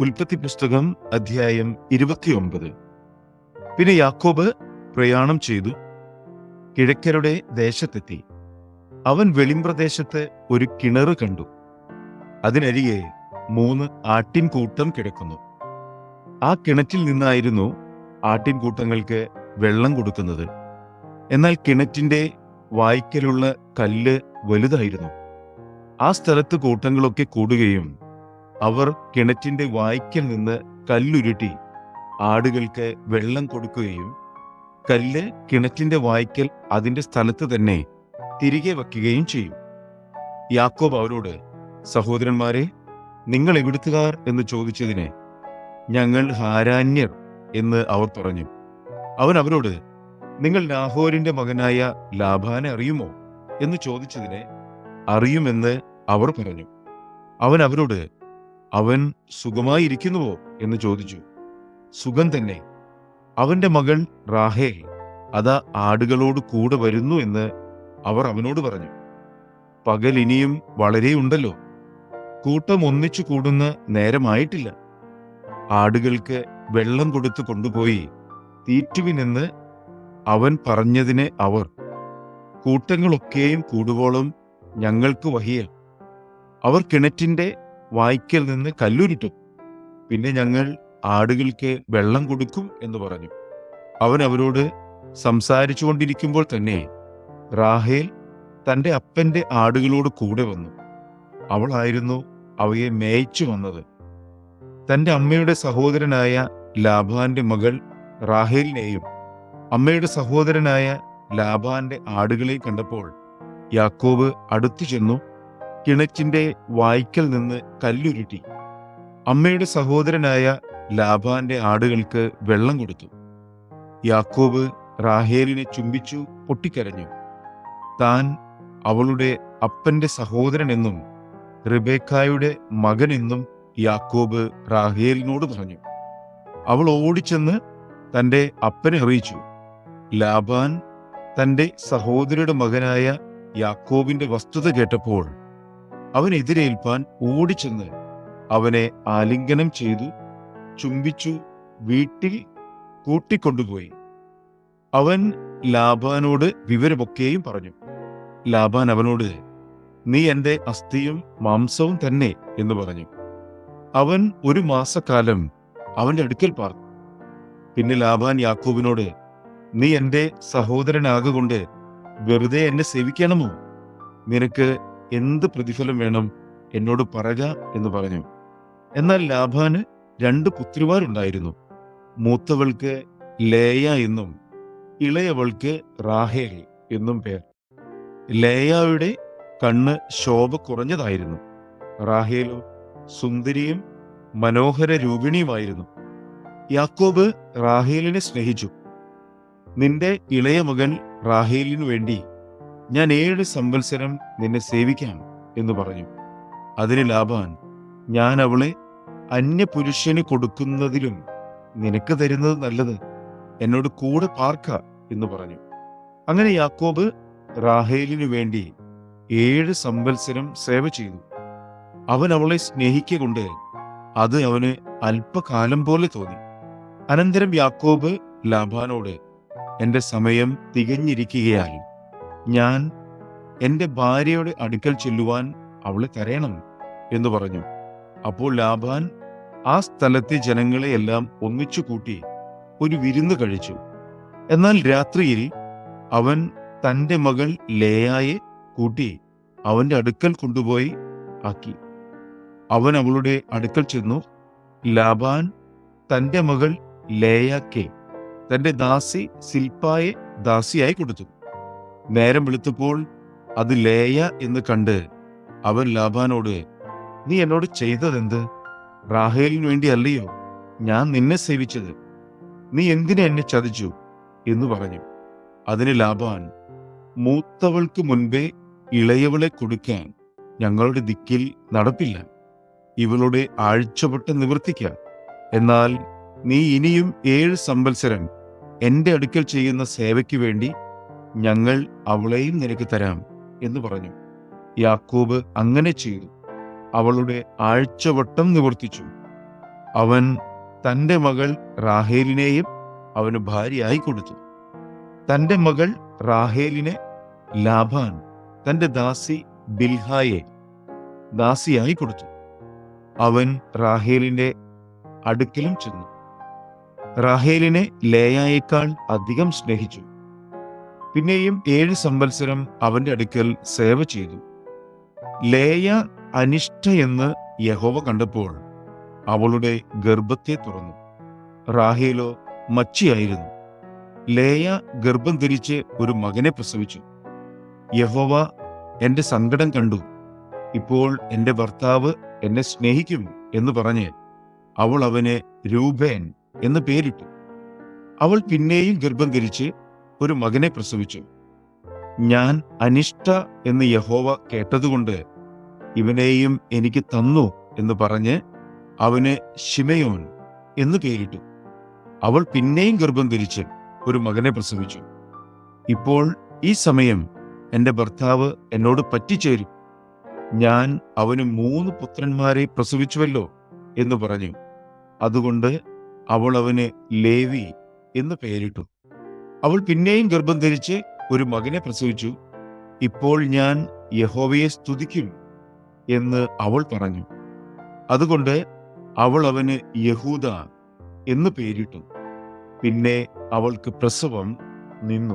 ഉൽപ്പത്തി പുസ്തകം അധ്യായം ഇരുപത്തിയൊമ്പത്. പിന്നെ യാക്കോബ് പ്രയാണം ചെയ്തു. കിഴക്കരുടെ ദേശത്തെത്തി. അവൻ വെളിമ്പ്രദേശത്ത് ഒരു കിണറ് കണ്ടു. അതിനരികെ മൂന്ന് ആട്ടിൻകൂട്ടം കിടക്കുന്നു. ആ കിണറ്റിൽ നിന്നായിരുന്നു ആട്ടിൻകൂട്ടങ്ങൾക്ക് വെള്ളം കൊടുക്കുന്നത്. എന്നാൽ കിണറ്റിന്റെ വായ്ക്കലുള്ള കല്ല് വലുതായിരുന്നു. ആ സ്ഥലത്ത് കൂട്ടങ്ങളൊക്കെ കൂടുകയും അവർ കിണറ്റിന്റെ വായ്ക്കൽ നിന്ന് കല്ലുരുട്ടി ആടുകൾക്ക് വെള്ളം കൊടുക്കുകയും കല്ല് കിണറ്റിന്റെ വായ്ക്കൽ അതിന്റെ സ്ഥലത്ത് തന്നെ തിരികെ വയ്ക്കുകയും ചെയ്യും. യാക്കോബ് അവരോട് സഹോദരന്മാരെ നിങ്ങൾ എവിടുത്തുകാർ? എന്ന് ചോദിച്ചതിന് ഞങ്ങൾ ഹാരാന്യർ എന്ന് അവർ പറഞ്ഞു. അവൻ അവരോട് നിങ്ങൾ ലാഹോരിന്റെ മകനായ ലാഭാനെ അറിയുമോ? എന്ന് ചോദിച്ചതിന് അറിയുമെന്ന് അവർ പറഞ്ഞു. അവൻ അവരോട് അവൻ സുഖമായിരിക്കുന്നുവോ എന്ന് ചോദിച്ചു. സുഖം തന്നെ. അവന്റെ മകൾ റാഹേൽ അതാ ആടുകളോട് കൂടെ വരുന്നു എന്ന് അവർ അവനോട് പറഞ്ഞു. പകൽ ഇനിയും വളരെയുണ്ടല്ലോ കൂട്ടം ഒന്നിച്ചു കൂടുന്ന നേരമായിട്ടില്ല. ആടുകൾക്ക് വെള്ളം കൊടുത്തു കൊണ്ടുപോയി തീറ്റുവിനെന്ന് അവൻ പറഞ്ഞതിന് അവർ കൂട്ടങ്ങളൊക്കെയും കൂടുവോളം ഞങ്ങൾക്ക് വഹിയ. അവർ കിണറ്റിന്റെ വായ്ക്കൽ നിന്ന് കല്ലുരുട്ടും. പിന്നെ ഞങ്ങൾ ആടുകൾക്ക് വെള്ളം കൊടുക്കും എന്ന് പറഞ്ഞു. അവൻ അവരോട് സംസാരിച്ചുകൊണ്ടിരിക്കുമ്പോൾ തന്നെ റാഹേൽ തന്റെ അപ്പന്റെ ആടുകളോട് കൂടെ വന്നു. അവളായിരുന്നു അവയെ മേയിച്ചു വന്നത്. തന്റെ അമ്മയുടെ സഹോദരനായ ലാഭാന്റെ മകൾ റാഹേലിനെയും അമ്മയുടെ സഹോദരനായ ലാഭാന്റെ ആടുകളെ കണ്ടപ്പോൾ യാക്കോബ് അടുത്തു ചെന്നു കിണറ്റിന്റെ വായ്ക്കൽ നിന്ന് കല്ലുരുട്ടി. അമ്മയുടെ സഹോദരനായ ലാഭാന്റെ ആടുകൾക്ക് വെള്ളം കൊടുത്തു. യാക്കോബ് റാഹേലിനെ ചുംബിച്ചു പൊട്ടിക്കരഞ്ഞു. താൻ അവളുടെ അപ്പന്റെ സഹോദരനെന്നും റിബേക്കായുടെ മകനെന്നും യാക്കോബ് റാഹേലിനോട് പറഞ്ഞു. അവൾ ഓടിച്ചെന്ന് തന്റെ അപ്പനെ അറിയിച്ചു. ലാബാൻ തന്റെ സഹോദരിയുടെ മകനായ യാക്കോബിന്റെ വസ്തുത കേട്ടപ്പോൾ അവൻ എതിരേൽപ്പാൻ ഓടിച്ചെന്ന് അവനെ ആലിംഗനം ചെയ്തു ചുംബിച്ചു വീട്ടിൽ കൂട്ടിക്കൊണ്ടുപോയി. അവൻ ലാബാനോട് വിവരമൊക്കെയും പറഞ്ഞു. ലാബാൻ അവനോട് നീ എന്റെ അസ്ഥിയും മാംസവും തന്നെ എന്ന് പറഞ്ഞു. അവൻ ഒരു മാസക്കാലം അവന്റെ അടുക്കൽ പാർത്തു. പിന്നെ ലാബാൻ യാക്കൂബിനോട് നീ എന്റെ സഹോദരനാകൊണ്ട് വെറുതെ എന്നെ സേവിക്കണമോ? നിനക്ക് എന്ത് പ്രതിഫലം വേണം എന്നോട് പറക എന്ന് പറഞ്ഞു. എന്നാൽ ലാഭാന് രണ്ട് പുത്രിമാരുണ്ടായിരുന്നു. മൂത്തവൾക്ക് ലേയ എന്നും ഇളയവൾക്ക് റാഹേൽ എന്നും പേർ. ലേയായുടെ കണ്ണ് ശോഭ കുറഞ്ഞതായിരുന്നു. റാഹേലോ സുന്ദരിയും മനോഹര രൂപിണിയുമായിരുന്നു. യാക്കോബ് റാഹേലിനെ സ്നേഹിച്ചു. നിന്റെ ഇളയ മകൻ റാഹേലിനു വേണ്ടി ഞാൻ ഏഴ് സംവത്സരം നിന്നെ സേവിക്കാം എന്ന് പറഞ്ഞു. അതിന് ലാഭാൻ ഞാൻ അവളെ അന്യപുരുഷന് കൊടുക്കുന്നതിലും നിനക്ക് തരുന്നത് നല്ലത് എന്നോട് കൂടെ പാർക്ക എന്ന് പറഞ്ഞു. അങ്ങനെ യാക്കോബ് റാഹേലിനു വേണ്ടി ഏഴ് സംവത്സരം സേവ ചെയ്തു. അവൻ അവളെ സ്നേഹിക്കൊണ്ട് അത് അവന് അല്പകാലം പോലെ തോന്നി. അനന്തരം യാക്കോബ് ലാബാനോട് എന്റെ സമയം തികഞ്ഞിരിക്കുകയാൽ ഞാൻ എന്റെ ഭാര്യയുടെ അടുക്കൽ ചെല്ലുവാൻ അവളെ തരയണം എന്ന് പറഞ്ഞു. അപ്പോൾ ലാഭാൻ ആ സ്ഥലത്തെ ജനങ്ങളെയെല്ലാം ഒന്നിച്ചു കൂട്ടി ഒരു വിരുന്ന് കഴിച്ചു. എന്നാൽ രാത്രിയിൽ അവൻ തന്റെ മകൾ ലേയായെ കൂട്ടി അവന്റെ അടുക്കൽ കൊണ്ടുപോയി ആക്കി. അവൻ അവളുടെ അടുക്കൽ ചെന്നു. ലാബാൻ തന്റെ മകൾ ലേയാക്കെ തന്റെ ദാസി ശില്പായെ ദാസിയായി കൊടുത്തു. നേരം വെളുത്തപ്പോൾ അത് ലേയ എന്ന് കണ്ട് അവൻ ലാബാനോട് നീ എന്നോട് ചെയ്തതെന്ത്? റാഹേലിന് വേണ്ടി അല്ലയോ ഞാൻ നിന്നെ സേവിച്ചത്? നീ എന്തിനെ എന്നെ ചതിച്ചു? എന്ന് പറഞ്ഞു. അതിന് ലാബാൻ മൂത്തവൾക്ക് മുൻപേ ഇളയവളെ കൊടുക്കാൻ ഞങ്ങളുടെ ദിക്കിൽ നടപ്പില്ല. ഇവളുടെ ആഴ്ചവട്ട നിവർത്തിക്കാം. എന്നാൽ നീ ഇനിയും ഏഴ് സംവത്സരം എന്റെ അടുക്കൽ ചെയ്യുന്ന സേവയ്ക്ക് വേണ്ടി ഞങ്ങൾ അവളെയും നിനക്ക് തരാം എന്ന് പറഞ്ഞു. യാക്കൂബ് അങ്ങനെ ചെയ്തു. അവളുടെ ആഴ്ചവട്ടം നിവർത്തിച്ചു. അവൻ തന്റെ മകൾ റാഹേലിനെയും അവന് ഭാര്യയായി കൊടുത്തു. തന്റെ മകൾ റാഹേലിനെ ലാഭാൻ തന്റെ ദാസി ബിൽഹായെ ദാസിയായി കൊടുത്തു. അവൻ റാഹേലിന്റെ അടുക്കിലും ചെന്നു. റാഹേലിനെ ലേയായേക്കാൾ അധികം സ്നേഹിച്ചു. പിന്നെയും ഏഴ് സംവത്സരം അവന്റെ അടുക്കൽ സേവ ചെയ്തു. ലേയ അനിഷ്ടയെന്ന് യഹോവ കണ്ടപ്പോൾ അവളുടെ ഗർഭത്തെ തുറന്നു. റാഹേലോ മച്ചിയായിരുന്നു. ലേയ ഗർഭം ധരിച്ച് ഒരു മകനെ പ്രസവിച്ചു. യഹോവ എന്റെ സങ്കടം കണ്ടു. ഇപ്പോൾ എന്റെ ഭർത്താവ് എന്നെ സ്നേഹിക്കും എന്ന് പറഞ്ഞ് അവൾ അവനെ രൂപേൻ എന്ന് പേരിട്ടു. അവൾ പിന്നെയും ഗർഭം ധരിച്ച് ഒരു മകനെ പ്രസവിച്ചു. ഞാൻ അനിഷ്ട എന്ന് യഹോവ കേട്ടതുകൊണ്ട് ഇവനെയും എനിക്ക് തന്നു എന്ന് പറഞ്ഞ് അവന് ശിമയോൻ എന്ന് പേരിട്ടു. അവൾ പിന്നെയും ഗർഭം ധരിച്ച് ഒരു മകനെ പ്രസവിച്ചു. ഇപ്പോൾ ഈ സമയം എന്റെ ഭർത്താവ് എന്നോട് പറ്റിച്ചേരും. ഞാൻ അവന് മൂന്ന് പുത്രന്മാരെ പ്രസവിച്ചുവല്ലോ എന്ന് പറഞ്ഞു. അതുകൊണ്ട് അവൾ അവന് ലേവി എന്ന് പേരിട്ടു. അവൾ പിന്നെയും ഗർഭം ധരിച്ച് ഒരു മകനെ പ്രസവിച്ചു. ഇപ്പോൾ ഞാൻ യഹോവയെ സ്തുതിക്കും എന്ന് അവൾ പറഞ്ഞു. അതുകൊണ്ട് അവൾ അവന് യഹൂദ എന്ന് പേരിട്ടു. പിന്നെ അവൾക്ക് പ്രസവം നിന്നു.